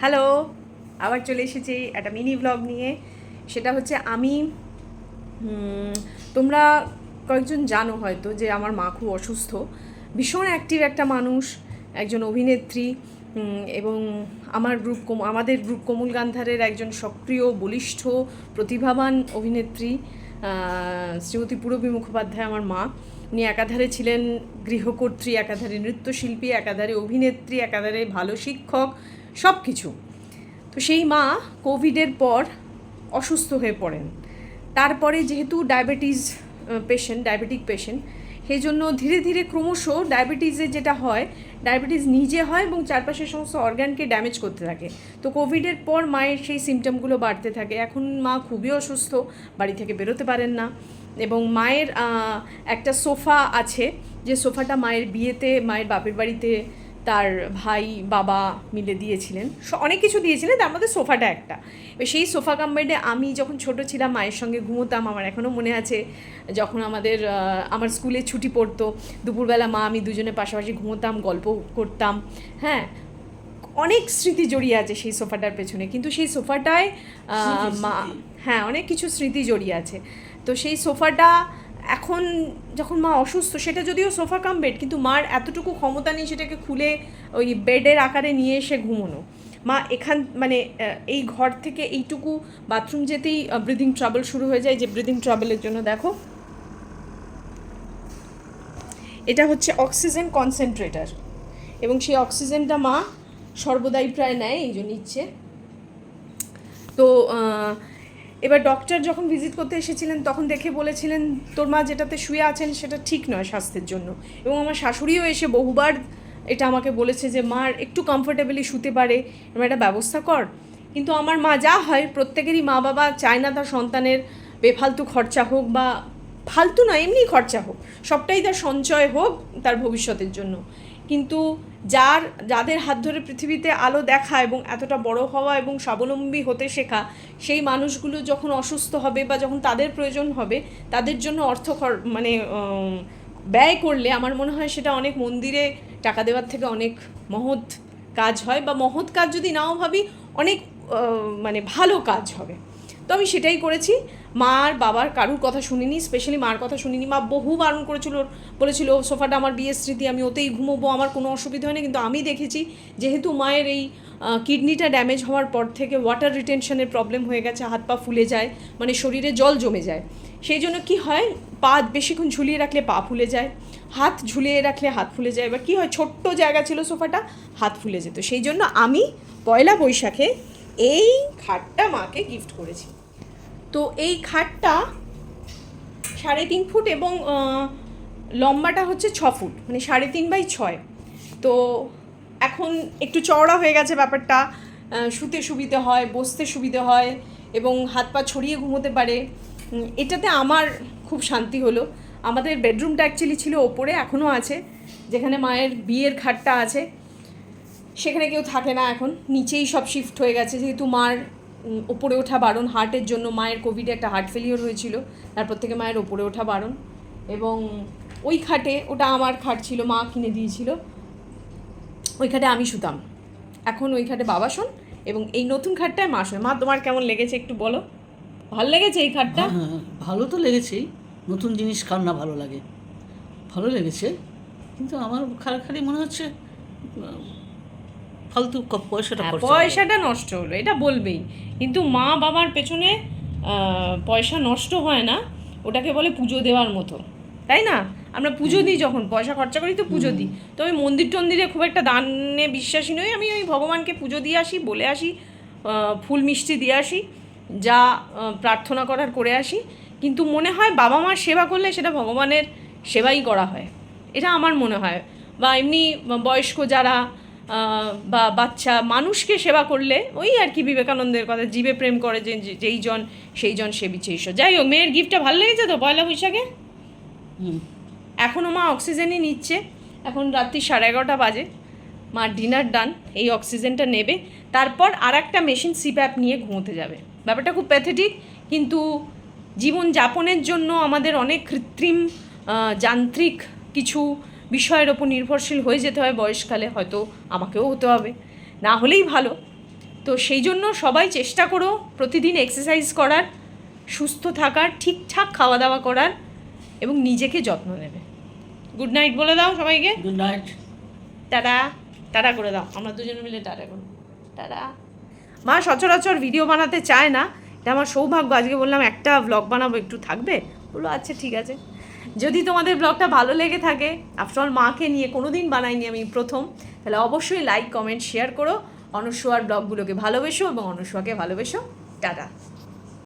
Hello, আবার চলে এসেছি একটা মিনি ব্লগ নিয়ে। সেটা হচ্ছে আমি তোমরা কয়েকজন জানো হয়তো যে আমার মা খুব অসুস্থ। ভীষণ অ্যাক্টিভ একটা মানুষ, একজন অভিনেত্রী এবং আমার গ্রুপ আমাদের গ্রুপ কোমল গান্ধারের একজন সক্রিয়, বলিষ্ঠ, প্রতিভাবান অভিনেত্রী শ্রীমতী পূরবী মুখোপাধ্যায় আমার মা। উনি একাধারে ছিলেন গৃহকর্ত্রী, একাধারে নৃত্যশিল্পী, একাধারে অভিনেত্রী, একাধারে ভালো শিক্ষক সব কিছু তো সেই মা কোভিডের পর অসুস্থ হয়ে পড়েন। তারপরে যেহেতু ডায়াবেটিস পেশেন্ট ডায়াবেটিক পেশেন্ট সেই জন্য ধীরে ধীরে ক্রমশ ডায়াবেটিসের যেটা হয়, ডায়াবেটিস নিজে হয় এবং চারপাশের সমস্ত অর্গানকে ড্যামেজ করতে থাকে। তো কোভিডের পর মায়ের সেই সিমটমগুলো বাড়তে থাকে। এখন মা খুবই অসুস্থ, বাড়ি থেকে বেরোতে পারেন না এবং মায়ের একটা সোফা আছে, যে সোফাটা মায়ের বিয়েতে, মায়ের বাপের বাড়িতে তার ভাই বাবা মিলে দিয়েছিলেন। অনেক কিছু দিয়েছিলেন তার মধ্যে সোফাটা একটা। এবার সেই সোফা কাম বেডে আমি যখন ছোট ছিলাম মায়ের সঙ্গে ঘুমোতাম আমার এখনও মনে আছে যখন আমাদের আমার স্কুলে ছুটি পড়তো দুপুরবেলা মা আমি দুজনে পাশাপাশি ঘুমোতাম গল্প করতাম হ্যাঁ? অনেক স্মৃতি জড়িয়ে আছে সেই সোফাটার পেছনে কিন্তু সেই সোফাটায় মা হ্যাঁ অনেক কিছু স্মৃতি জড়িয়ে আছে। তো সেই সোফাটা এখন যখন মা অসুস্থ, সেটা যদিও সোফা কাম বেড, কিন্তু মার এতটুকু ক্ষমতা নেই সেটাকে খুলে ওই বেডের আকারে নিয়ে এসে ঘুমোনো। মা এখান মানে এই ঘর থেকে এইটুকু বাথরুম যেতেই ব্রিদিং ট্রাবল শুরু হয়ে যায়। যে ব্রিদিং ট্রাবলের জন্য দেখো। এটা হচ্ছে অক্সিজেন কনসেন্ট্রেটার এবং সেই অক্সিজেনটা মা সর্বদাই প্রায় নেয়, এই জন্য নিচ্ছে। তো এবার ডক্টর যখন ভিজিট করতে এসেছিলেন, তখন দেখে বলেছিলেন, তোর মা যেটাতে শুয়ে আছেন, সেটা ঠিক নয় স্বাস্থ্যের জন্য। এবং আমার শাশুড়িও এসে বহুবার এটা আমাকে বলেছে যে মার একটু কমফোর্টেবলি শুতে পারে এবার একটা ব্যবস্থা কর। কিন্তু আমার মা যা হয়, প্রত্যেকেরই মা বাবা চায় না তার সন্তানের বেফালতু খরচা হোক বা ফালতু না এমনি খরচা হোক। সবটাই তার সঞ্চয় হোক তার ভবিষ্যতের জন্য। কিন্তু যার, যাদের হাত ধরে পৃথিবীতে আলো দেখা এবং এতটা বড় হওয়া এবং স্বাবলম্বী হতে শেখা, সেই মানুষগুলো যখন অসুস্থ হবে বা যখন তাদের প্রয়োজন হবে, তাদের জন্য অর্থ মানে ব্যয় করলে আমার মনে হয় সেটা অনেক মন্দিরে টাকা দেওয়ার থেকে অনেক মহৎ কাজ হয় বা মহৎ কাজ যদি নাও ভাবি, অনেক মানে ভালো কাজ হবে। তো আমি সেটাই করেছি। মার বাবার কারুর কথা শুনিনি স্পেশালি মার কথা শুনিনি। মা বহু বারণ করেছিল, বলেছিল সোফাটা আমার বিয়ের স্মৃতি, আমি ওতেই ঘুমোবো, আমার কোনো অসুবিধা হয়নি। কিন্তু আমি দেখেছি, যেহেতু মায়ের এই কিডনিটা ড্যামেজ হওয়ার পর থেকে ওয়াটার রিটেনশনের প্রবলেম হয়ে গেছে, হাত পা ফুলে যায় মানে শরীরে জল জমে যায়। সেই জন্য কি হয়, পা বেশিক্ষণ ঝুলিয়ে রাখলে পা ফুলে যায়, হাত ঝুলিয়ে রাখলে হাত ফুলে যায়। এবার কী হয়, ছোট্ট জায়গা ছিল সোফাটা, হাত ফুলে যেত। সেই জন্য আমি পয়লা বৈশাখে এই খাটটা মাকে গিফট করেছি। তো এই খাটটা সাড়ে তিন ফুট এবং লম্বাটা হচ্ছে ছ ফুট মানে সাড়ে তিন বাই ছয়। তো এখন একটু চওড়া হয়ে গেছে ব্যাপারটা শুতে সুবিধে হয়, বসতে সুবিধে হয় এবং হাত পা ছড়িয়ে ঘুমোতে পারে। এটাতে আমার খুব শান্তি হলো। আমাদের বেডরুমটা অ্যাকচুয়ালি ছিল ওপরে, এখনও আছে, যেখানে মায়ের বিয়ের খাটটা আছে। সেখানে কেউ থাকে না এখন, নিচেই সব শিফট হয়ে গেছে, যেহেতু মার ওপরে ওঠা বারণ হার্টের জন্য মায়ের কোভিডে একটা হার্ট ফেলিওর হয়েছিল। তারপর থেকে মায়ের ওপরে ওঠা বারণ। এবং ওই খাটে ওটা আমার খাট ছিল মা কিনে দিয়েছিল। ওই খাটে আমি শুতাম। এখন ওই খাটে বাবা শোন এবং এই নতুন খাটটায় মা শোন মা তোমার কেমন লেগেছে একটু বলো? ভালো লেগেছে এই খাটটা? হ্যাঁ, ভালো তো লেগেছেই। নতুন জিনিস কার না ভালো লাগে? ভালো লেগেছে কিন্তু আমার খালি খালি মনে হচ্ছে ফালতু পয়সাটা হ্যাঁ। পয়সাটা নষ্ট হলো এটা বলবেই। কিন্তু মা বাবার পেছনে পয়সা নষ্ট হয় না ওটাকে বলে পুজো দেওয়ার মতো। তাই না? আমরা পুজো দিই যখন পয়সা খরচা করি তো পুজো দিই। তো আমি মন্দির টন্দিরে খুব একটা দানে বিশ্বাসী নই আমি ওই ভগবানকে পুজো দিয়ে আসি বলে আসি ফুল মিষ্টি দিয়ে আসি যা প্রার্থনা করার করে আসি। কিন্তু মনে হয় বাবা মার সেবা করলে সেটা ভগবানের সেবাই করা হয়। এটা আমার মনে হয়। বা এমনি বয়স্ক যারা বা বাচ্চা মানুষকে সেবা করলে ওই আর কি বিবেকানন্দের কথা জীবে প্রেম করে যে যেই জন সেই জন সেবিছে ঈশ্বর। যাই হোক মেয়ের গিফটটা ভালো লেগেছে তো পয়লা বৈশাখে? এখনও মা অক্সিজেনই নিচ্ছে। এখন রাত্রি সাড়ে এগারোটা বাজে। মা ডিনার ডান এই অক্সিজেনটা নেবে। তারপর আর একটা মেশিন সিপ্যাপ নিয়ে ঘুমোতে যাবে। ব্যাপারটা খুব প্যাথেটিক কিন্তু জীবন যাপনের জন্য আমাদের অনেক কৃত্রিম যান্ত্রিক কিছু বিষয়ের ওপর নির্ভরশীল হয়ে যেতে হয় বয়সকালে হয়তো আমাকেও হতে হবে। না হলেই ভালো। তো সেই জন্য সবাই চেষ্টা করো প্রতিদিন এক্সারসাইজ করার সুস্থ থাকার ঠিকঠাক খাওয়া দাওয়া করার এবং নিজেকে যত্ন নেবে। গুড নাইট বলে দাও সবাইকে। Good night tata. টাটা করে দাও। আমরা দুজনে মিলে টাটা করো টাটা। মা সচরাচর ভিডিও বানাতে চায় না। এটা আমার সৌভাগ্য। আজকে বললাম একটা ব্লগ বানাবো একটু থাকবে? বলল আচ্ছা ঠিক আছে। যদি তোমাদের ব্লগটা ভালো লেগে থাকে আফটার মাকে নিয়ে কোনো দিন বানাইনি আমি প্রথম, তাহলে অবশ্যই লাইক কমেন্ট শেয়ার করো। অনুসোয়ার ব্লগগুলোকে ভালোবেসো এবং অনুসোয়াকে ভালোবেসো। টাটা।